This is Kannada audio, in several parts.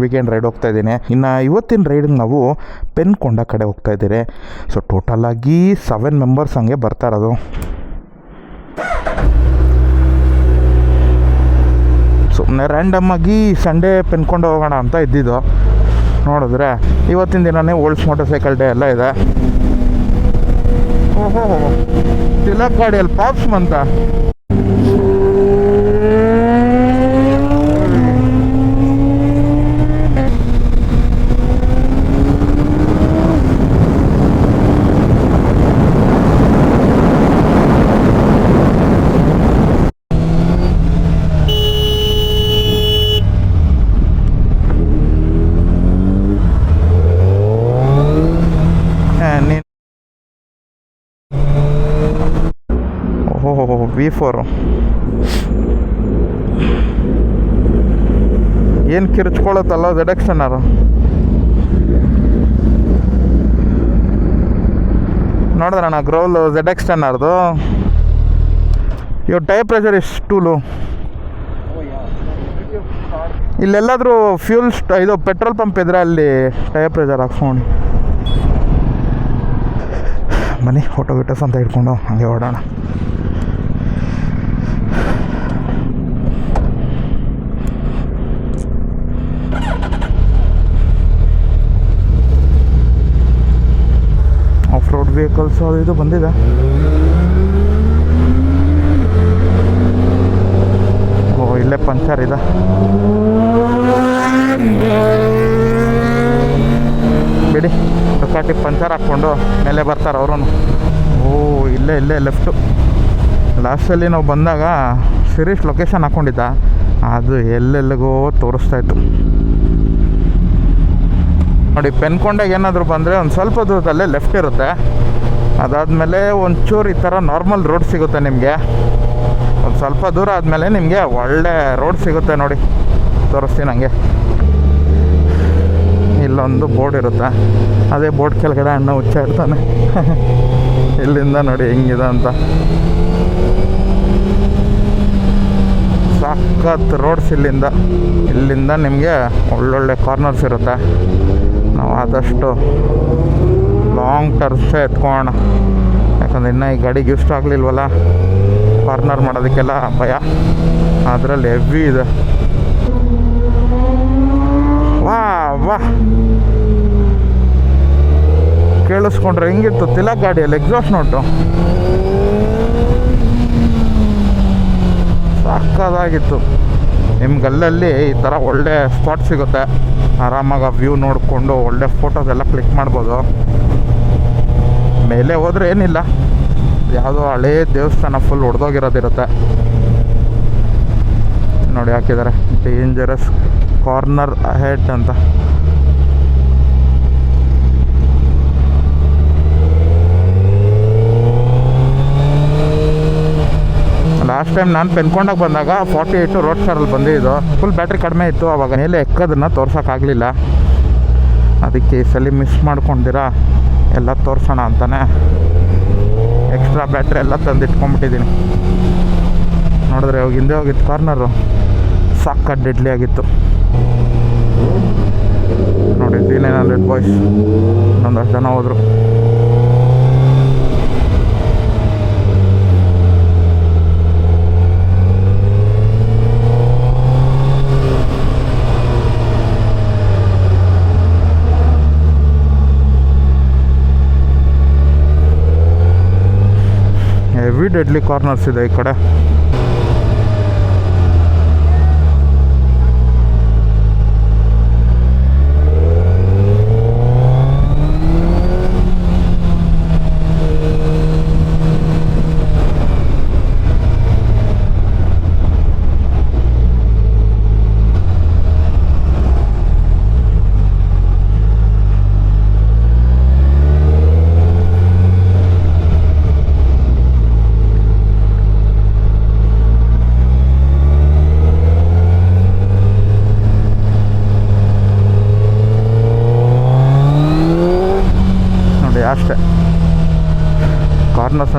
ವೀಕೆಂಡ್ ರೈಡ್ ಹೋಗ್ತಾ ಇದ್ದೀನಿ. ಇನ್ನು ಇವತ್ತಿನ ರೈಡಿಗೆ ನಾವು ಪೆನ್ ಕೊಂಡ ಕಡೆ ಹೋಗ್ತಾ ಇದ್ದೀರಿ ಸೊ ಟೋಟಲಾಗಿ ಸೆವೆನ್ ಮೆಂಬರ್ಸ್ ಹಂಗೆ ಬರ್ತಾ ಇರೋದು. ಸುಮ್ಮನೆ ರ್ಯಾಂಡಮ್ ಆಗಿ ಸಂಡೇ ಪೆನ್ಕೊಂಡು ಹೋಗೋಣ ಅಂತ ಇದ್ದಿದ್ದು. ನೋಡಿದ್ರೆ ಇವತ್ತಿನ ದಿನನೇ ಓಲ್ಡ್ಸ್ ಮೋಟರ್ ಸೈಕಲ್ ಡೇ ಎಲ್ಲ ಇದೆ. ಓಹೋ, ತಿಲಕ್ ಗಾಡಿಯಲ್ಲಿ ಪಾಪ್ಸ್ ಬಂತ ನೀನು ಓಹೋ ವಿ ಫೋರು ಏನು ಕಿರ್ಚ್ಕೊಳತ್ತಲ್ಲ ಗ್ರೌಲ್ ನೋಡಿದ್ರಣ್ಣ ಗ್ರೋಲ್ ಟೆನ್ ಎಕ್ಸ್ಟನ್ನರ್ದು ಇವ್ ಟೈರ್ ಪ್ರೆಷರ್ ಇಷ್ಟು ಲೋ. ಇಲ್ಲೆಲ್ಲಾದರೂ ಫ್ಯೂಲ್ ಇದು ಪೆಟ್ರೋಲ್ ಪಂಪ್ ಇದ್ರೆ ಅಲ್ಲಿ ಟೈರ್ ಪ್ರೆಷರ್ ಹಾಕ್ಸ್ಕೊಂಡು. ಬನ್ನಿ ಫೋಟೋ ಗಿಟೋಸ್ ಅಂತ ಇಟ್ಕೊಂಡು ಹಂಗೆ ಓಡೋಣ ಆಫ್ ರೋಡ್ ವೆಹಿಕಲ್ಸ್ ಅದು ಇದು ಬಂದಿದೆ. ಓ, ಇಲ್ಲೇ ಪಂಚರ್ ಇದೆ. ಬಿಡಿ ಡುಕಾಟಿ ಪಂಚರ್ ಹಾಕ್ಕೊಂಡು ಮೇಲೆ ಬರ್ತಾರೆ ಅವರು ಓ, ಇಲ್ಲೇ ಇಲ್ಲೇ ಲೆಫ್ಟು ಲಾಸ್ಟಲ್ಲಿ ನಾವು ಬಂದಾಗ ಸಿರೀಶ್ ಲೊಕೇಶನ್ ಹಾಕ್ಕೊಂಡಿದ್ದ ಅದು ಎಲ್ಲೆಲ್ಲಿಗೋ ತೋರಿಸ್ತಾ ಇತ್ತು. ನೋಡಿ ಪೆನ್ಕೊಂಡಾಗ ಏನಾದರೂ ಬಂದರೆ ಒಂದು ಸ್ವಲ್ಪ ದೂರದಲ್ಲೇ ಲೆಫ್ಟ್ ಇರುತ್ತೆ. ಅದಾದಮೇಲೆ ಒಂಚೂರು ಈ ಥರ ನಾರ್ಮಲ್ ರೋಡ್ ಸಿಗುತ್ತೆ ನಿಮಗೆ. ಒಂದು ಸ್ವಲ್ಪ ದೂರ ಆದಮೇಲೆ ನಿಮಗೆ ಒಳ್ಳೆ ರೋಡ್ ಸಿಗುತ್ತೆ ನೋಡಿ. ತೋರಿಸ್ತೀನಿ ಹಂಗೆ. ಇಲ್ಲೊಂದು ಬೋರ್ಡ್ ಇರುತ್ತೆ? ಅದೇ ಬೋರ್ಡ್ ಕೆಳಗಡೆ ಅಣ್ಣ ಹುಚ್ಚ ಇರ್ತಾನೆ. ಇಲ್ಲಿಂದ ನೋಡಿ ಹೆಂಗಿದೆ ಅಂತ. ಸಖತ್ ರೋಡ್ಸ್ ಇಲ್ಲಿಂದ. ಇಲ್ಲಿಂದ ನಿಮಗೆ ಒಳ್ಳೊಳ್ಳೆ ಕಾರ್ನರ್ಸ್ ಇರುತ್ತೆ? ನಾವು ಆದಷ್ಟು ಲಾಂಗ್ ಟರ್ಮ್ಸೇ ಎತ್ಕೊಳ್ಳೋಣ ಯಾಕಂದ್ರೆ ಇನ್ನೂ ಈ ಗಾಡಿಗೆ ಗಿಫ್ಟ್ ಆಗಲಿಲ್ವಲ್ಲ? ಕಾರ್ನರ್ ಮಾಡೋದಕ್ಕೆಲ್ಲ ಭಯ. ಅದರಲ್ಲಿ ಹೆವಿ ಇದೆ. ವಾ ವಾ. ಕೇಳಿಸ್ಕೊಂಡ್ರೆ ಹೆಂಗಿತ್ತು? ತಿಲಕ್ ಗಾಡಿಯಲ್ಲಿ ಎಕ್ಸಾಸ್ಟ್ ನೋಟು ಸಾಕಾಗಿತ್ತು ನಿಮ್ಗೆ ಅಲ್ಲಲ್ಲಿ ಈ ಥರ ಒಳ್ಳೆ ಸ್ಪಾಟ್ ಸಿಗುತ್ತೆ. ಆರಾಮಾಗಿ ಆ ವ್ಯೂ ನೋಡಿಕೊಂಡು ಒಳ್ಳೆ ಫೋಟೋಸ್ ಎಲ್ಲ ಕ್ಲಿಕ್ ಮಾಡ್ಬೋದು. ಮೇಲೆ ಹೋದ್ರೆ ಏನಿಲ್ಲ. ಯಾವುದೋ ಹಳೇ ದೇವಸ್ಥಾನ ಫುಲ್ ಹೊಡೆದೋಗಿರೋದಿರುತ್ತೆ ನೋಡಿ ಹಾಕಿದ್ದಾರೆ. ಡೇಂಜರಸ್ ಕಾರ್ನರ್ ಹೆಡ್ ಅಂತ. ಲಾಸ್ಟ್ ಟೈಮ್ ನಾನು ಪೆನ್ಕೊಂಡಾಗ ಬಂದಾಗ ಫಾರ್ಟಿ ಏಯ್ಟು ರೋಡ್ ಸ್ಟಾರಲ್ಲಿ ಬಂದಿದ್ದು. ಫುಲ್ ಬ್ಯಾಟ್ರಿ ಕಡಿಮೆ ಇತ್ತು, ಅವಾಗ ಮೇಲೆ ಎಕ್ಕೋದನ್ನು ತೋರ್ಸೋಕ್ಕಾಗಲಿಲ್ಲ ಅದಕ್ಕೆ ಈ ಸಲ ಮಿಸ್ ಮಾಡ್ಕೊಂಡಿರಾ, ಎಲ್ಲ ತೋರಿಸೋಣ ಅಂತಾನೆ. ಎಕ್ಸ್ಟ್ರಾ ಬ್ಯಾಟ್ರಿ ಎಲ್ಲ ತಂದು ಇಟ್ಕೊಂಡ್ಬಿಟ್ಟಿದ್ದೀನಿ ನೋಡಿದ್ರೆ ಇವಾಗ ಹಿಂದೆ ಹೋಗಿತ್ತು ಕಾರ್ನರು ಸಾಕ ಡೆಡ್ಲಿ ಆಗಿತ್ತು. ನೋಡಿ ಹಂಡ್ರೆಡ್ ಬಾಯ್ಸ್ ಒಂದಷ್ಟು ಜನ ಹೋದರು. ಹೆವಿ ಡೆಡ್ಲಿ ಕಾರ್ನರ್ಸ್ ಇದೆ ಈ ಕಡೆ.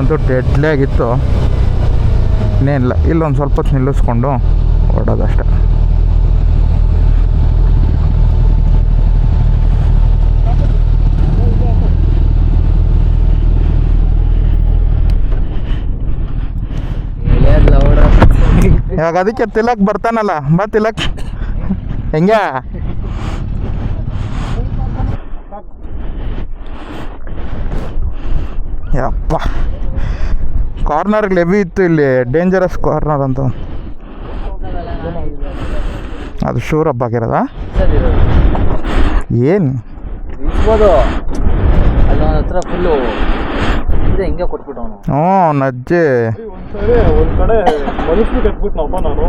ಅಂತೂ ಡೆಡ್ಲೇ ಆಗಿತ್ತು ಇನ್ನೇನಿಲ್ಲ ಇಲ್ಲೊಂದು ಸ್ವಲ್ಪ ಹೊತ್ತು ನಿಲ್ಲಿಸ್ಕೊಂಡು ಓಡೋದಷ್ಟೆ ಇವಾಗ ಅದಕ್ಕೆ ತಿಲಕ್ ಬರ್ತಾನಲ್ಲ. ಬಾ ತಿಲಕ್. ಹೆಂಗ? ಯಪ್ಪ. ಕಾರ್ನರ್ಗೆ ಲೆವಿ ಇತ್ತು ಇಲ್ಲಿ. ಡೇಂಜರಸ್ ಕಾರ್ನರ್ ಅಂತ. ಅದು ಶೂರ್ ಹಬ್ಬ ಆಗಿರೋದಾ? ಏನು? ಹ್ಞೂ ನಜ್ಜೆ. ಒಂದ್ಸರಿ ಒಂದ್ ಕಡೆ ಮನಸ್ಬಿಟ್ಟು ಎತ್ಬಿಟ್ನಪ್ಪ ನಾನು.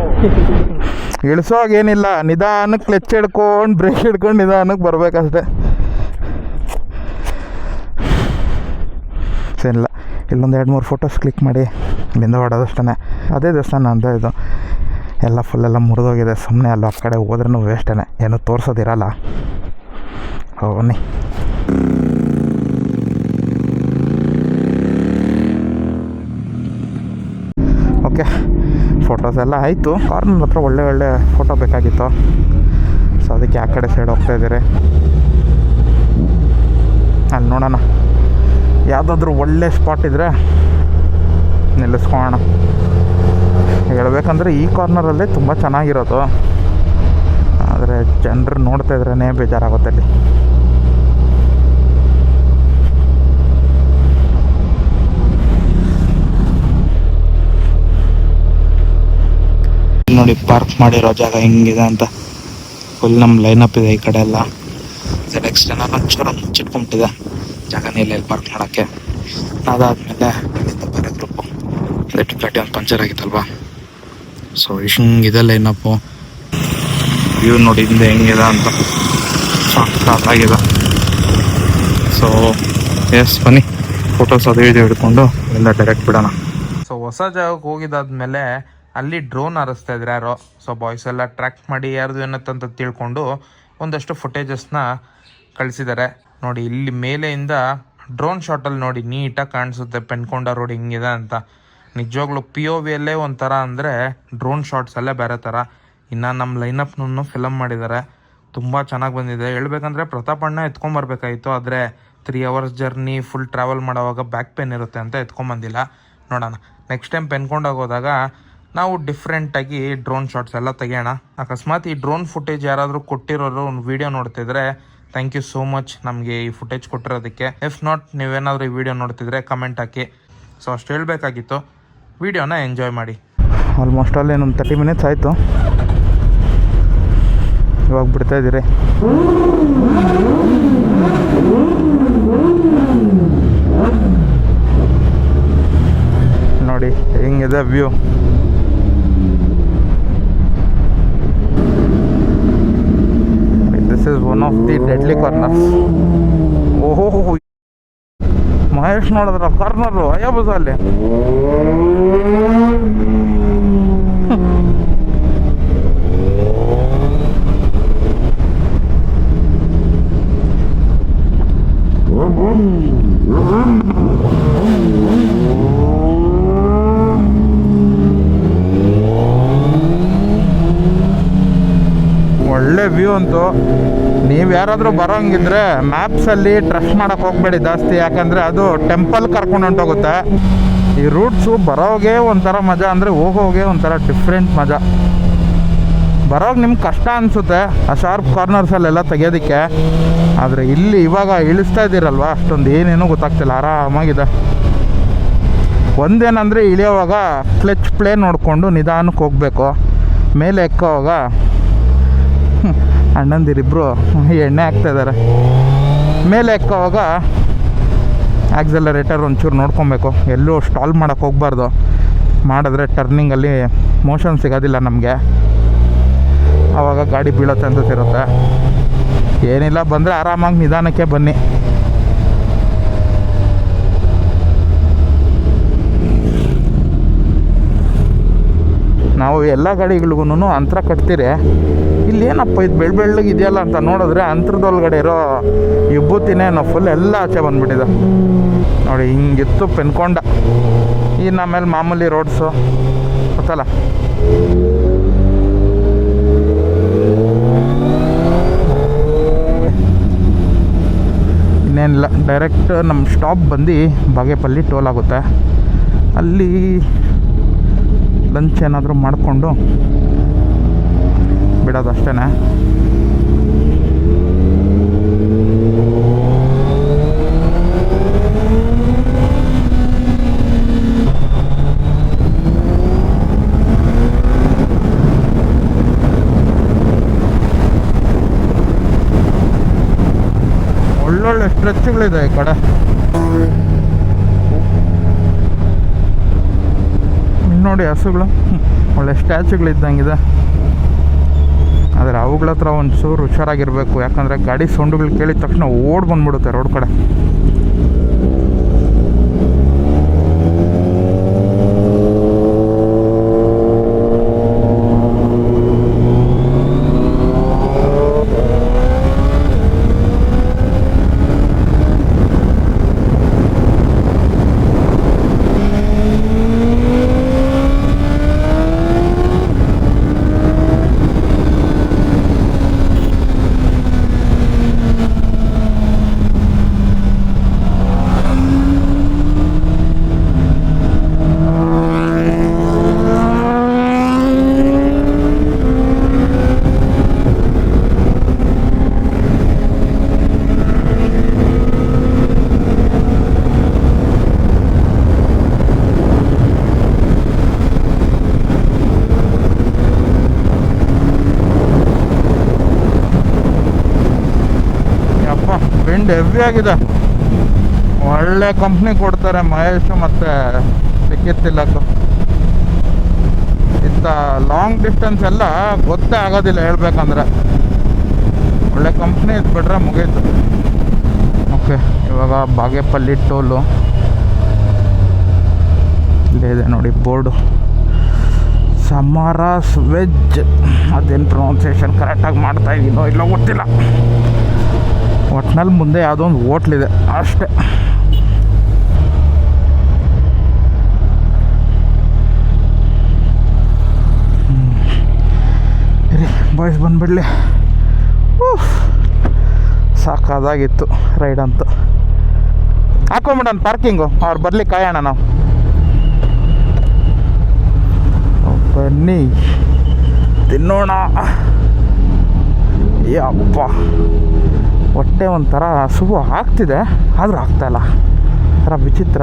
ಇಳಿಸೋವಾಗ ಏನಿಲ್ಲ ನಿಧಾನಕ್ಕೆ ಕ್ಲೆಚ್ ಹಿಡ್ಕೊಂಡು ಬ್ರೇಕ್ ಹಿಡ್ಕೊಂಡು ನಿಧಾನಕ್ಕೆ ಬರ್ಬೇಕಷ್ಟೆ ಏನಿಲ್ಲ ಇಲ್ಲೊಂದು ಎರಡು ಮೂರು ಫೋಟೋಸ್ ಕ್ಲಿಕ್ ಮಾಡಿ ಇಲ್ಲಿಂದ ಹೊಡೋದಷ್ಟೇ ಅದೇ ದೇವಸ್ಥಾನ ಅಂತ ಇದು. ಎಲ್ಲ ಫುಲ್ಲೆಲ್ಲ ಮುರಿದೋಗಿದೆ. ಸುಮ್ಮನೆ ಅಲ್ಲ ಆ ಕಡೆ ಹೋದ್ರೂ ವೇಸ್ಟೇ ಏನು ತೋರಿಸೋದಿರಲ್ಲ. ಹೋಗಿ ಓಕೆ. ಫೋಟೋಸ್ ಎಲ್ಲ ಆಯಿತು. ಕಾರ್ನರ್ ಹತ್ರ ಒಳ್ಳೆ ಒಳ್ಳೆ ಫೋಟೋ ಬೇಕಾಗಿತ್ತು. ಸೊ ಅದಕ್ಕೆ ಆ ಕಡೆ ಸೈಡ್ ಹೋಗ್ತಾ ಇದ್ದೀರಿ. ಅಲ್ಲಿ ನೋಡೋಣ. ಯಾವುದಾದ್ರೂ ಒಳ್ಳೆ ಸ್ಪಾಟ್ ಇದ್ದರೆ ನಿಲ್ಲಿಸ್ಕೊಳ್ಳೋಣ ಹೇಳ್ಬೇಕಂದ್ರೆ ಈ ಕಾರ್ನರಲ್ಲೇ ತುಂಬ ಚೆನ್ನಾಗಿರೋದು. ಆದರೆ ಜನರು ನೋಡ್ತಾ ಇದ್ರೇ ಬೇಜಾರಾಗುತ್ತೆ ಅಲ್ಲಿ. ನೋಡಿ ಪಾರ್ಕ್ ಮಾಡಿರೋ ಜಾಗ ಹೆಂಗಿದೆ ಅಂತ. ಫುಲ್ ನಮ್ಮ ಅಪ್ ಇದೆ ಈ ಕಡೆ ಎಲ್ಲ. ನೆಕ್ಸ್ಟ್ ಏನಾದ್ರು ಒಂಚೂರು ಮುಚ್ಚಿಟ್ಕೊಂಬಿಟ್ಟಿದೆ ಜಾಗನೇ ಇಲ್ಲ ಇಲ್ಲಿ ಪಾರ್ಕ್ ಮಾಡೋಕ್ಕೆ. ಅದಾದಮೇಲೆ ಅಲ್ಲಿಂದ ಬೇರೆ ಗ್ರೂಪು ಅದಕ್ಕೆ ತರ್ಟಿ ಒಂದು ಪಂಚರ್ ಆಗಿತ್ತಲ್ವಾ? ಸೊ ಹಿಂಗಿದೆಲ್ಲ ಏನಪ್ಪ? ವ್ಯೂ ನೋಡಿ ಹಿಂದೆ ಹೆಂಗಿದೆ ಅಂತ. ಆಗಿದೆ. ಸೊ ಎಸ್ ಬನ್ನಿ. ಫೋಟೋಸ್ ಅದು ಇದು ಹಿಡ್ಕೊಂಡು ಎಲ್ಲ ಡೈರೆಕ್ಟ್ ಬಿಡೋಣ. ಸೊ ಹೊಸ ಜಾಗಕ್ಕೆ ಹೋಗಿದಾದ್ಮೇಲೆ ಅಲ್ಲಿ ಡ್ರೋನ್ ಹಾರಿಸ್ತಾ ಇದ್ರು ಯಾರೋ. ಸೊ ಬಾಯ್ಸ್ ಎಲ್ಲ ಟ್ರ್ಯಾಕ್ ಮಾಡಿ ಯಾರ್ದು ಏನತ್ತಂತ ತಿಳ್ಕೊಂಡು ಒಂದಷ್ಟು ಫುಟೇಜಸ್ನ ಕಳಿಸಿದ್ದಾರೆ ನೋಡಿ, ಇಲ್ಲಿ ಮೇಲೆಯಿಂದ ಡ್ರೋನ್ ಶಾಟಲ್ಲಿ ನೋಡಿ ನೀಟಾಗಿ ಕಾಣಿಸುತ್ತೆ ಪೆನ್ಕೊಂಡ ರೋಡ್ ಹಿಂಗಿದೆ ಅಂತ. ನಿಜವಾಗ್ಲೂ ಪಿ ಒ ವಿಯಲ್ಲೇ ಒಂಥರ ಅಂದರೆ ಡ್ರೋನ್ ಶಾಟ್ಸ್ ಅಲ್ಲೇ ಬೇರೆ ಥರ. ಇನ್ನು ನಮ್ಮ ಲೈನಪ್ನೂ ಫಿಲಮ್ ಮಾಡಿದ್ದಾರೆ. ತುಂಬ ಚೆನ್ನಾಗಿ ಬಂದಿದೆ. ಹೇಳ್ಬೇಕಂದ್ರೆ ಪ್ರತಾಪಣ್ಣ ಎತ್ಕೊಂಬರ್ಬೇಕಾಗಿತ್ತು ಆದರೆ three hours journey full travel ಮಾಡೋವಾಗ ಬ್ಯಾಕ್ ಪೇನ್ ಇರುತ್ತೆ ಅಂತ ಎತ್ಕೊಂಬಂದಿಲ್ಲ ನೋಡೋಣ. ನೆಕ್ಸ್ಟ್ ಟೈಮ್ ಪೆನ್ಕೊಂಡಾಗ ಹೋದಾಗ ನಾವು ಡಿಫ್ರೆಂಟಾಗಿ ಡ್ರೋನ್ ಶಾಟ್ಸ್ ಎಲ್ಲ ತೆಗೆಯೋಣ. ಅಕಸ್ಮಾತ್ ಈ ಡ್ರೋನ್ ಫುಟೇಜ್ ಯಾರಾದರೂ ಕೊಟ್ಟಿರೋರು ಒಂದು ವಿಡಿಯೋ ನೋಡ್ತಿದ್ರೆ ಥ್ಯಾಂಕ್ ಯು ಸೋ ಮಚ್ ನಮಗೆ ಈ ಫುಟೇಜ್ ಕೊಟ್ಟಿರೋದಕ್ಕೆ. ಇಫ್ ನಾಟ್ ನೀವೇನಾದರೂ ಈ ವಿಡಿಯೋ ನೋಡ್ತಿದ್ರೆ ಕಮೆಂಟ್ ಹಾಕಿ. ಸೊ ಅಷ್ಟು ಹೇಳಬೇಕಾಗಿತ್ತು. ವಿಡಿಯೋನ ಎಂಜಾಯ್ ಮಾಡಿ. ಆಲ್ಮೋಸ್ಟ್ ಅಲ್ಲಿ ಒಂದು ತರ್ಟಿ ಮಿನಿಟ್ಸ್ ಆಯಿತು. ಇವಾಗ ಬಿಡ್ತಾ ಇದ್ದೀರಿ. ನೋಡಿ, ಹೆಂಗಿದೆ view is one of the deadly corners ಓಹೋ ಮಹೇಶ್ ನೋಡಿದ್ರ ಕಾರ್ನರು ಅಯ್ಯೋ ಬಸ್ ಅಲ್ಲಿ ಒಳ್ಳೆ ವ್ಯೂ ಅಂತೂ. ನೀವು ಯಾರಾದರೂ ಬರೋಂಗಿದ್ರೆ ಮ್ಯಾಪ್ಸಲ್ಲಿ ಟ್ರಸ್ಟ್ ಮಾಡೋಕೆ ಹೋಗಬೇಡಿ ಜಾಸ್ತಿ, ಯಾಕಂದರೆ ಅದು ಟೆಂಪಲ್ ಕರ್ಕೊಂಡು ಹೊಂಟೋಗುತ್ತೆ. ಈ ರೂಟ್ಸು ಬರೋಗೆ ಒಂಥರ ಮಜಾ, ಅಂದರೆ ಹೋಗೋಗೆ ಒಂಥರ ಡಿಫ್ರೆಂಟ್ ಮಜಾ. ಬರೋಗೆ ನಿಮ್ಗೆ ಕಷ್ಟ ಅನಿಸುತ್ತೆ, ಆ ಶಾರ್ಪ್ ಕಾರ್ನರ್ಸಲ್ಲೆಲ್ಲ ತೆಗಿಯೋದಕ್ಕೆ. ಆದರೆ ಇಲ್ಲಿ ಇವಾಗ ಇಳಿಸ್ತಾ ಇದ್ದೀರಲ್ವ, ಅಷ್ಟೊಂದು ಏನೇನೂ ಗೊತ್ತಾಗ್ತಿಲ್ಲ, ಆರಾಮಾಗಿದೆ. ಒಂದೇನಂದರೆ ಇಳಿಯೋವಾಗ ಕ್ಲಚ್ ಪ್ಲೇ ನೋಡಿಕೊಂಡು ನಿಧಾನಕ್ಕೆ ಹೋಗಬೇಕು. ಮೇಲೆ ಎಕ್ಕೋವಾಗ ಅಣ್ಣಂದಿರಿಬ್ಬರು ಎಣ್ಣೆ ಹಾಕ್ತಾ ಇದ್ದಾರೆ. ಮೇಲೆ ಎಕ್ಕೋವಾಗ ಆಕ್ಸಲರೇಟರ್ ಒಂಚೂರು ನೋಡ್ಕೊಬೇಕು. ಎಲ್ಲೂ ಸ್ಟಾಲ್ ಮಾಡೋಕ್ಕೆ ಹೋಗ್ಬಾರ್ದು. ಮಾಡಿದ್ರೆ ಟರ್ನಿಂಗಲ್ಲಿ ಮೋಷನ್ ಸಿಗೋದಿಲ್ಲ ನಮಗೆ. ಆವಾಗ ಗಾಡಿ ಬೀಳೋ ಅಂತ ಇರುತ್ತೆ ಏನಿಲ್ಲ, ಬಂದರೆ ಆರಾಮಾಗಿ ನಿಧಾನಕ್ಕೆ ಬನ್ನಿ. ನಾವು ಎಲ್ಲ ಗಾಡಿಗಳಿಗೂ ಅಂತರ ಕಟ್ತೀರಿ. ಇಲ್ಲಿ ಏನಪ್ಪ ಇದು ಬೆಳ್ ಬೆಳ್ಳಗೆ ಇದೆಯಲ್ಲ ಅಂತ ನೋಡಿದ್ರೆ ಅಂತರದೊಳಗಡೆ ಇರೋ ವಿಭೂತಿನೇ ನಾವು ಫುಲ್ ಎಲ್ಲ ಆಚೆ ಬಂದ್ಬಿಟ್ಟಿದೆ. ನೋಡಿ, ಹಿಂಗಿತ್ತು ಪೆನ್ಕೊಂಡ. ಇನ್ನು ಆಮೇಲೆ ಮಾಮೂಲಿ ರೋಡ್ಸು ಗೊತ್ತಲ್ಲ? ಇನ್ನೇನಿಲ್ಲ ಡೈರೆಕ್ಟ್ ನಮ್ಮ ಸ್ಟಾಪ್ ಬಂದು ಬಾಗೇಪಲ್ಲಿ ಟೋಲ್ ಆಗುತ್ತೆ. ಅಲ್ಲಿ ಲಂಚ್ ಏನಾದರೂ ಮಾಡಿಕೊಂಡು ಬಿಡೋದಷ್ಟೇ ಒಳ್ಳೊಳ್ಳೆ ಸ್ಟ್ರೆಚ್ಗಳಿದೆ ಈ ಕಡೆ ಇಲ್ಲಿ ನೋಡಿ ಹಸುಗಳು. ಒಳ್ಳೆ ಸ್ಟ್ಯಾಚುಗಳಿದ್ದಂಗಿದೆ ಆದರೆ ಅವುಗಳ ಹತ್ರ ಒಂಚೂರು ಹುಷಾರಾಗಿರಬೇಕು. ಯಾಕಂದರೆ ಗಾಡಿ ಸೌಂಡುಗಳು ಕೇಳಿದ ತಕ್ಷಣ ಓಡ್ ಬಂದ್ಬಿಡುತ್ತೆ ರೋಡ್ ಕಡೆ ಯಪ್ಪ ವಿಂಡ್ ಹೆವಿ ಆಗಿದೆ. ಒಳ್ಳೆ ಕಂಪ್ನಿ ಕೊಡ್ತಾರೆ ಮಹೇಶ್ ಮತ್ತು ಸಿಕ್ಕಿತ್ತಿಲ್ಲ ಇಂಥ ಲಾಂಗ್ ಡಿಸ್ಟೆನ್ಸ್ ಎಲ್ಲ ಗೊತ್ತೇ ಆಗೋದಿಲ್ಲ ಹೇಳ್ಬೇಕಂದ್ರೆ. ಒಳ್ಳೆ ಕಂಪ್ನಿ ಇದ್ಬಿಟ್ರೆ ಮುಗೀತು. ಓಕೆ ಇವಾಗ ಬಾಗೇಪಲ್ಲಿ ಟೋಲು. ಇಲ್ಲೇ ಇದೆ ನೋಡಿ ಬೋರ್ಡು. ಸಮಾರಾಸ್ ವೆಜ್. ಅದೇನು ಪ್ರೊನೌನ್ಸಿಯೇಷನ್ ಕರೆಕ್ಟಾಗಿ ಮಾಡ್ತಾ ಇದ್ದೀನೋ ಇಲ್ಲೋ ಗೊತ್ತಿಲ್ಲ. ಒಟ್ನಲ್ಲಿ ಮುಂದೆ ಯಾವುದೋ ಒಂದು ಹೋಟ್ಲಿದೆ ಅಷ್ಟೇ. ಬಾಯ್ಸ್ ಬಂದುಬಿಡ್ಲಿ. ಸಾಕಾದಾಗಿತ್ತು ರೈಡ್ ಅಂತೂ. ಹಾಕೊಂಬಿಡೋಣ ಪಾರ್ಕಿಂಗು ಅವ್ರು ಬರಲಿ ಕಾಯೋಣ ನಾವು. ಬನ್ನಿ. ತಿನ್ನೋಣ. ಯಪ್ಪ. ಹೊಟ್ಟೆ ಒಂಥರ ಹಸುವು ಆಗ್ತಿದೆ, ಆದರೂ ಆಗ್ತಾಯಿಲ್ಲ ಒಂಥರ ವಿಚಿತ್ರ.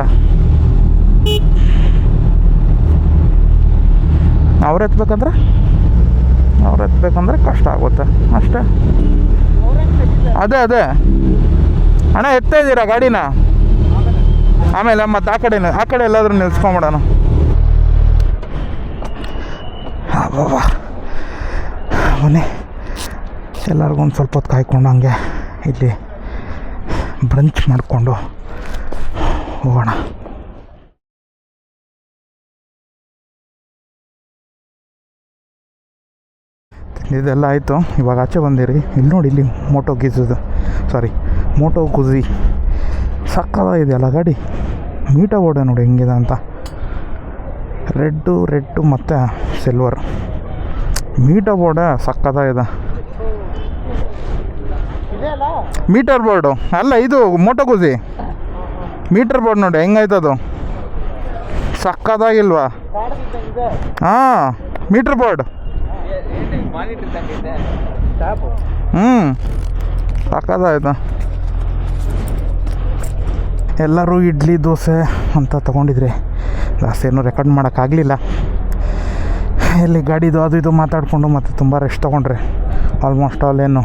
ಅವ್ರು ಎತ್ಬೇಕಂದ್ರೆ? ಅವ್ರು ಎತ್ಬೇಕಂದ್ರೆ ಕಷ್ಟ ಆಗುತ್ತೆ. ಅಷ್ಟೇ. ಅದೇ ಅದೇ. ಅಣ್ಣ, ಎತ್ತಾ ಇದ್ದೀರಾ ಗಾಡಿನ? ಆಮೇಲೆ ಮತ್ತೆ ಆ ಕಡೆ ಆ ಕಡೆ ಎಲ್ಲಾದ್ರೂ ನಿಲ್ಸ್ಕೊಂಬಿಡೋಣ. ಬನ್ನಿ ಎಲ್ಲರಿಗೂ ಒಂದು ಸ್ವಲ್ಪ ಹೊತ್ತು ಕಾಯ್ಕೊಂಡು ಹಂಗೆ ಇಲ್ಲಿ ಬ್ರಂಚ್ ಮಾಡಿಕೊಂಡು ಹೋಗೋಣ. ಇದೆಲ್ಲ ಆಯಿತು. ಇವಾಗ ಆಚೆ ಬಂದಿರಿ. ಇಲ್ಲಿ ನೋಡಿ, ಇಲ್ಲಿ ಮೋಟೋ ಗಿಝದು ಸಾರಿ ಮೋಟೋ ಗುಝಿ ಸಕ್ಕದಾಗಿದೆಯಲ್ಲ ಗಾಡಿ. ಮೀಟ ಬೋರ್ಡೆ ನೋಡಿ ಹೆಂಗಿದೆ ಅಂತ. ರೆಡ್ಡು ರೆಡ್ಡು ಮತ್ತು ಸಿಲ್ವರ್ ಮೀಟ ಬೋರ್ಡ ಸಕ್ಕದಾಗಿದೆ ಮೀಟರ್ ಬೋರ್ಡು. ಅಲ್ಲ, ಇದು ಮೋಟೋ ಗುಜಿ. ಮೀಟರ್ ಬೋರ್ಡ್ ನೋಡಿ ಹೆಂಗಾಯ್ತದು ಸಕ್ಕದಾಗಿಲ್ವಾ? ಹಾಂ, ಮೀಟರ್ ಬೋರ್ಡ್. ಹ್ಞೂ ಸಾಕಾದಾಯ್ತು ಎಲ್ಲರೂ ಇಡ್ಲಿ, ದೋಸೆ ಅಂತ ತೊಗೊಂಡಿದ್ರಿ. ಜಾಸ್ತಿ ಏನೂ ರೆಕಾರ್ಡ್ ಮಾಡೋಕ್ಕಾಗಲಿಲ್ಲ. ಎಲ್ಲಿ ಗಾಡಿದು ಅದು ಇದು ಮಾತಾಡಿಕೊಂಡು ಮತ್ತು ತುಂಬ ರೆಸ್ಟ್ ತೊಗೊಂಡ್ರಿ. ಆಲ್ಮೋಸ್ಟ್ ಆಲ್ ಏನು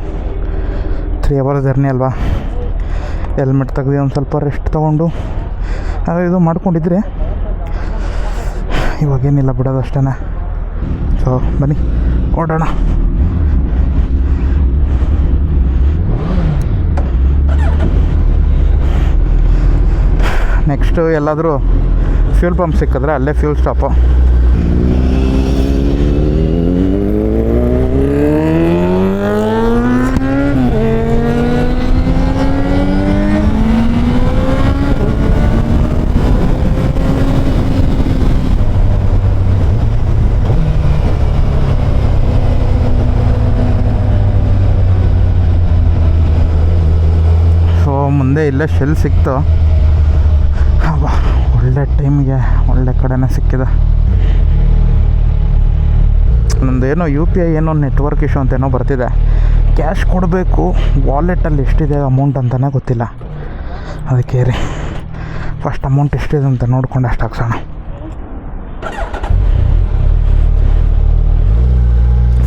ತ್ರೀ ಅವರ್ಸ್ ಜರ್ನಿ ಅಲ್ವಾ? ಹೆಲ್ಮೆಟ್ ತೆಗ್ದು ಒಂದು ಸ್ವಲ್ಪ ರೆಸ್ಟ್ ತೊಗೊಂಡು ಅದು ಇದು ಮಾಡ್ಕೊಂಡಿದ್ರೆ ಇವಾಗೇನಿಲ್ಲ ಬಿಡೋದು ಅಷ್ಟೇ ಸೊ ಬನ್ನಿ, ಓಡೋಣ. ನೆಕ್ಸ್ಟು ಎಲ್ಲಾದರೂ ಫ್ಯೂಲ್ ಪಂಪ್ ಸಿಕ್ಕಿದ್ರೆ ಅಲ್ಲೇ ಫ್ಯೂಲ್ ಸ್ಟಾಪು ಮುಂದೆ ಇಲ್ಲೇ ಶೆಲ್ ಸಿಕ್ತು. ಒಳ್ಳೆ ಟೈಮ್ಗೆ ಒಳ್ಳೆ ಕಡೆನೇ ಸಿಕ್ಕಿದೆ. ನಂದೇನೋ ಯು ಪಿ ಐ ಏನೋ ನೆಟ್ವರ್ಕ್ ಇಶ್ಯೂ ಅಂತ ಏನೋ ಬರ್ತಿದೆ. ಕ್ಯಾಶ್ ಕೊಡಬೇಕು, ವಾಲೆಟಲ್ಲಿ ಎಷ್ಟಿದೆ ಅಮೌಂಟ್ ಅಂತಲೇ ಗೊತ್ತಿಲ್ಲ. ಅದಕ್ಕೆ ರೀ, ಫಸ್ಟ್ ಅಮೌಂಟ್ ಎಷ್ಟಿದೆ ಅಂತ ನೋಡ್ಕೊಂಡು ಅಷ್ಟು ಹಾಕ್ಸೋಣ.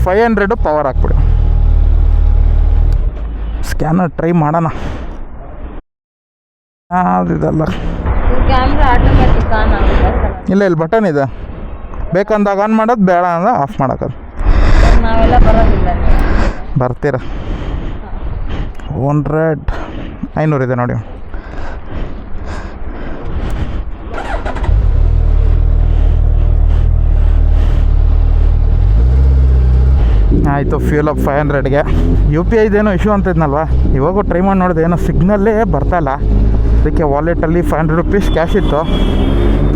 ಫೈವ್ ಹಂಡ್ರೆಡು ಪವರ್ ಹಾಕ್ಬಿಡು. ಸ್ಕ್ಯಾನರ್ ಟ್ರೈ ಮಾಡೋಣ. ಕ್ಯಾಮ್ರಾ ಆನ್ ಆಗುತ್ತೆ? ಇಲ್ಲ ಇಲ್ಲಿ ಬಟನ್ ಇದೆ. ಬೇಕಂದಾಗ ಆನ್ ಮಾಡೋದು ಬೇಡ ಅಂದ್ರೆ ಆಫ್ ಮಾಡೋಕ್ಕದು ನಾವೆಲ್ಲ ಬರೋದಿಲ್ಲ ಐನೂರು ಬರ್ತೀರ? ಹಂಡ್ರೆಡ್ ಐನೂರಿದೆ ನೋಡಿ. ಆಯಿತು ಫ್ಯೂಲ್ ಅಪ್ ಫೈವ್ ಹಂಡ್ರೆಡ್ಗೆ ಯು ಪಿ ಐದೇನೋ ಇಶ್ಯೂ ಅಂತ ಇದ್ನಲ್ವ ಇವಾಗೂ ಟ್ರೈ ಮಾಡಿ ನೋಡಿದೆ ಏನೋ ಸಿಗ್ನಲ್ಲೇ ಬರ್ತಾಯಿಲ್ಲ ಅದಕ್ಕೆ ವಾಲೆಟಲ್ಲಿ ಫೈವ್ ಹಂಡ್ರೆಡ್ ರುಪೀಸ್ ಕ್ಯಾಶ್ ಇತ್ತು.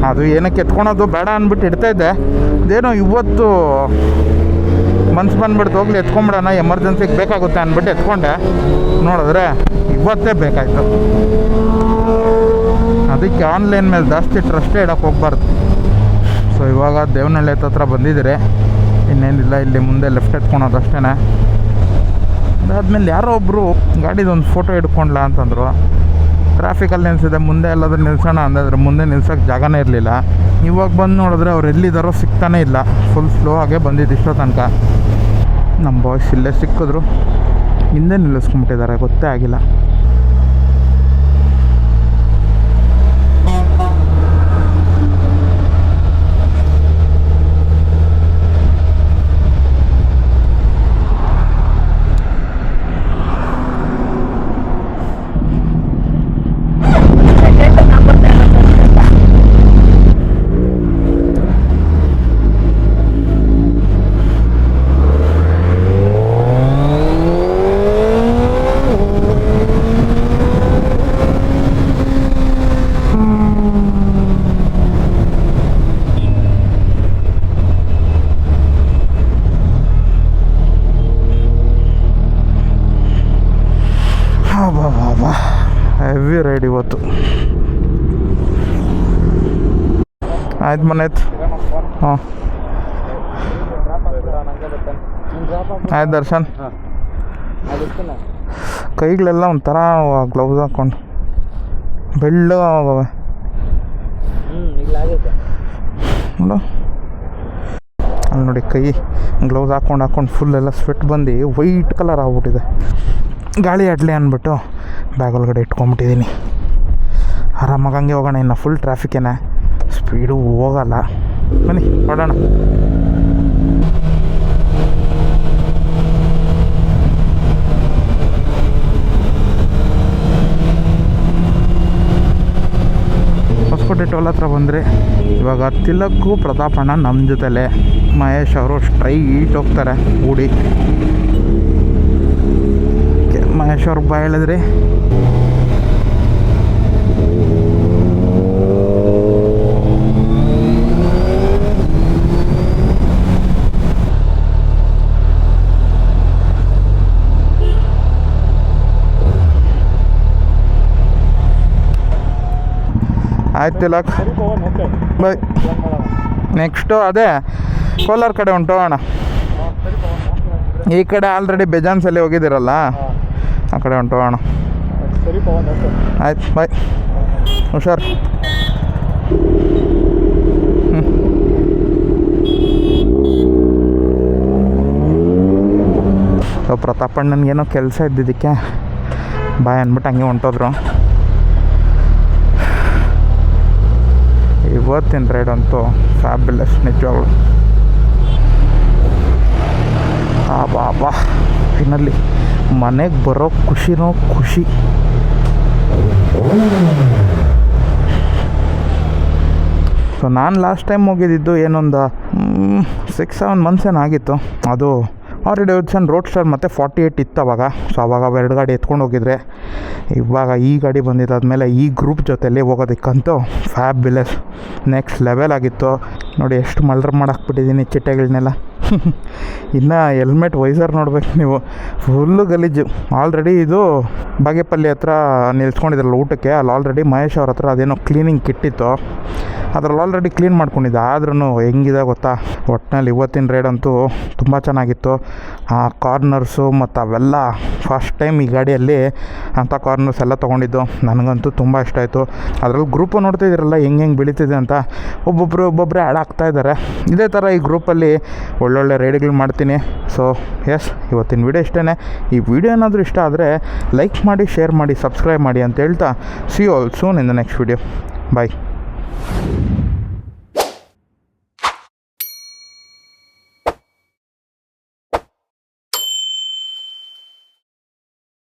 ಅದು ಏನಕ್ಕೆ ಎತ್ಕೊಳೋದು ಬೇಡ ಅಂದ್ಬಿಟ್ಟು ಇಡ್ತಾ ಇದ್ದೆ. ಅದೇನೋ ಇವತ್ತು ಮನ್ಸು ಬಂದ್ಬಿಡ್ತು, ಹೋಗ್ಲಿ ಎತ್ಕೊಂಬಿಡೋಣ ಎಮರ್ಜೆನ್ಸಿಗೆ ಬೇಕಾಗುತ್ತೆ ಅಂದ್ಬಿಟ್ಟು ಎತ್ಕೊಂಡೆ. ನೋಡಿದ್ರೆ ಇವತ್ತೇ ಬೇಕಾಯಿತು. ಅದಕ್ಕೆ ಆನ್ಲೈನ್ ಮೇಲೆ ಜಾಸ್ತಿ ಟ್ರಸ್ಟೇ ಇಡೋಕ್ಕೆ ಹೋಗ್ಬಾರ್ದು. ಸೊ ಇವಾಗ ದೇವನಹಳ್ಳಿ ಹತ್ರ ಬಂದಿದ್ದೀರಿ. ಇನ್ನೇನಿಲ್ಲ, ಇಲ್ಲಿ ಮುಂದೆ ಲೆಫ್ಟ್ ಎತ್ಕೊಳೋದು ಅಷ್ಟೇ ಅದಾದಮೇಲೆ ಯಾರೋ ಒಬ್ಬರು ಗಾಡಿದೊಂದು ಫೋಟೋ ಹಿಡ್ಕೊಂಡ್ಲಾ ಅಂತಂದರು. ಟ್ರಾಫಿಕಲ್ಲಿ ನಿಲ್ಸಿದೆ, ಮುಂದೆ ಎಲ್ಲಾದ್ರೂ ನಿಲ್ಸೋಣ ಅಂದಿದ್ರೆ ಮುಂದೆ ನಿಲ್ಸೋಕ್ಕೆ ಜಾಗನೇ ಇರಲಿಲ್ಲ. ಇವಾಗ ಬಂದು ನೋಡಿದ್ರೆ ಅವ್ರು ಎಲ್ಲಿದ್ದಾರೋ ಸಿಗ್ತಾನೇ ಇಲ್ಲ. ಫುಲ್ ಸ್ಲೋ ಆಗೇ ಬಂದಿದ್ದು ಇಷ್ಟೋ ತನಕ. ನಮ್ಮ ಬಾಯ್ಸ್ ಇಲ್ಲೇ ಸಿಕ್ಕಿದ್ರು. ಹಿಂದೆ ನಿಲ್ಲಿಸ್ಕೊಂಬಿಟ್ಟಿದ್ದಾರೆ ಗೊತ್ತೇ ಆಗಿಲ್ಲ. ಹೆವಿ ರೈಡ್ ಇವತ್ತು. ಆಯ್ತು ಮನೆ ಆಯ್ತು. ಹಾಂ. ಆಯ್ತು ದರ್ಶನ್. ಕೈಗಳೆಲ್ಲ ಒಂಥರ ಗ್ಲೌಸ್ ಇಲ್ಲ ಆಗೈತೆ ನೋಡು. ಅಲ್ಲಿ ನೋಡಿ ಕೈ ಗ್ಲೌಸ್ ಹಾಕೊಂಡು ಹಾಕೊಂಡು ಫುಲ್ ಎಲ್ಲ ಸ್ವೆಟ್ ಬಂದು ವೈಟ್ ಕಲರ್ ಆಗ್ಬಿಟ್ಟಿದೆ. ಗಾಳಿ ಅಡ್ಲಿ ಅಂದ್ಬಿಟ್ಟು ಬ್ಯಾಗ್ ಒಳಗಡೆ ಇಟ್ಕೊಂಬಿಟ್ಟಿದ್ದೀನಿ ಆರಾಮಾಗಿ ಹಂಗೆ ಹೋಗೋಣ, ಇನ್ನು ಫುಲ್ ಟ್ರಾಫಿಕ್ಕೇನೆ ಸ್ಪೀಡು ಹೋಗಲ್ಲ. ಬನ್ನಿ, ಹೊಡೋಣ. ಹೊಸಕೋಟೆ ಟೋಲ್ ಹತ್ರ ಬಂದರೆ ಇವಾಗ ತಿಲಕ್ಕು ಪ್ರತಾಪಣ್ಣ ನಮ್ಮ ಜೊತೆಲೆ. ಮಹೇಶ್ ಅವರು ಸ್ಟ್ರೈಟ್ ಹೋಗ್ತಾರೆ ಕೂಡಿ ಬಾಯ್ ಹೇಳಿದ್ರಿ ಆಯ್ತು ಲಕ್ ಬೈ. ನೆಕ್ಸ್ಟು ಅದೇ, ಕೋಲಾರ ಕಡೆ ಉಂಟು ಅಣ್ಣ. ಈ ಕಡೆ ಆಲ್ರೆಡಿ ಬೆಜಾನ್ಸಲ್ಲಿ ಹೋಗಿದ್ದೀರಲ್ಲ? ಆ ಕಡೆ ಹೊಂಟೋಗೋಣ ಸರಿ ಆಯ್ತು ಬಾಯ್ ಹುಷಾರು. ಸೊ ಪ್ರತಾಪಣ್ಣನಿಗೇನೋ ಕೆಲಸ ಇದ್ದಿದ್ದಕ್ಕೆ. ಬಾಯ್ ಅಂದ್ಬಿಟ್ಟು ಹಂಗೆ ಹೊಂಟೋದ್ರು. ಇವತ್ತಿನ ರೈಡ್ ಅಂತೂ ಫ್ಯಾಬ್ಯುಲಸ್ ನಿಜವಾಗ್ಲು. ಆ ಬಾ ಬಾ. ಫಿನಲ್ಲಿ ಮನೆಗೆ ಬರೋ ಖುಷಿನೋ ಖುಷಿ. ಸೊ ನಾನು ಲಾಸ್ಟ್ ಟೈಮ್ ಹೋಗಿದ್ದಿದ್ದು ಏನೊಂದು ಸಿಕ್ಸ್ ಸೆವೆನ್ ಮಂತ್ಸ್ ಏನಾಗಿತ್ತು ಅದು ಆಲ್ರೆಡಿ ಡಿವಿಷನ್ ರೋಡ್ ಸ್ಟಾರ್ ಮತ್ತು ಫಾರ್ಟಿ ಏಯ್ಟ್ ಇತ್ತು ಅವಾಗ. ಸೊ ಅವಾಗ ಅವು ಎರಡು ಗಾಡಿ ಎತ್ಕೊಂಡು ಹೋಗಿದ್ರೆ, ಇವಾಗ ಈ ಗಾಡಿ ಬಂದಿದ್ದಾದ್ಮೇಲೆ ಈ ಗ್ರೂಪ್ ಜೊತೆಯಲ್ಲಿ ಹೋಗೋದಕ್ಕಂತೂ ಫ್ಯಾಬ್ಯುಲಸ್ ನೆಕ್ಸ್ಟ್ ಲೆವೆಲ್ ಆಗಿತ್ತು. ನೋಡಿ ಎಷ್ಟು ಮಲ್ರ್ ಮಾಡಾಕ್ಬಿಟ್ಟಿದ್ದೀನಿ ಚಿಟ್ಟೆಗಳನ್ನೆಲ್ಲ ಇನ್ನು ಹೆಲ್ಮೆಟ್ ವೈಸರ್ ನೋಡ್ಬೇಕು ನೀವು. ಫುಲ್ಲು ಗಲೀಜು. ಆಲ್ರೆಡಿ ಇದು ಬಾಗೇಪಲ್ಲಿ ಹತ್ರ ನಿಲ್ಸ್ಕೊಂಡಿದ್ರಲ್ಲ ಊಟಕ್ಕೆ, ಅಲ್ಲಿ ಆಲ್ರೆಡಿ ಮಹೇಶ್ ಅವ್ರ ಹತ್ರ ಅದೇನೋ ಕ್ಲೀನಿಂಗ್ ಕಿಟ್ಟಿತ್ತು ಅದ್ರಲ್ಲಿ ಆಲ್ರೆಡಿ ಕ್ಲೀನ್ ಮಾಡ್ಕೊಂಡಿದ್ದೆ. ಆದ್ರೂ ಹೆಂಗಿದೆ ಗೊತ್ತಾ? ಒಟ್ಟಿನಲ್ಲಿ ಇವತ್ತಿನ ರೈಡ್ ಅಂತೂ ತುಂಬ ಚೆನ್ನಾಗಿತ್ತು. ಆ ಕಾರ್ನರ್ಸು ಮತ್ತು ಅವೆಲ್ಲ ಫಸ್ಟ್ ಟೈಮ್ ಈ ಗಾಡಿಯಲ್ಲಿ ಅಂಥ ಕಾರ್ನರ್ಸ್ ಎಲ್ಲ ತೊಗೊಂಡಿದ್ದು. ನನಗಂತೂ ತುಂಬ ಇಷ್ಟ ಆಯಿತು. ಅದರಲ್ಲಿ ಗ್ರೂಪು ನೋಡ್ತಿದ್ದೀರಲ್ಲ ಹೆಂಗೆ ಹೆಂಗೆ ಬೆಳೀತಿದೆ ಅಂತ ಒಬ್ಬೊಬ್ಬರು ಒಬ್ಬೊಬ್ಬರೇ ಆಗ್ತಾ ಇದ್ದಾರೆ. ಇದೇ ಥರ ಈ ಗ್ರೂಪಲ್ಲಿ ಒಳ್ಳೊಳ್ಳೆ ರೈಡ್ಗಳು ಮಾಡ್ತೀನಿ. ಸೊ ಎಸ್ ಇವತ್ತಿನ ವಿಡಿಯೋ ಇಷ್ಟೇ ಈ ವಿಡಿಯೋ ಏನಾದರೂ ಇಷ್ಟ ಆದರೆ ಲೈಕ್ ಮಾಡಿ ಶೇರ್ ಮಾಡಿ ಸಬ್ಸ್ಕ್ರೈಬ್ ಮಾಡಿ ಅಂತ ಹೇಳ್ತಾ see all soon in the next video bye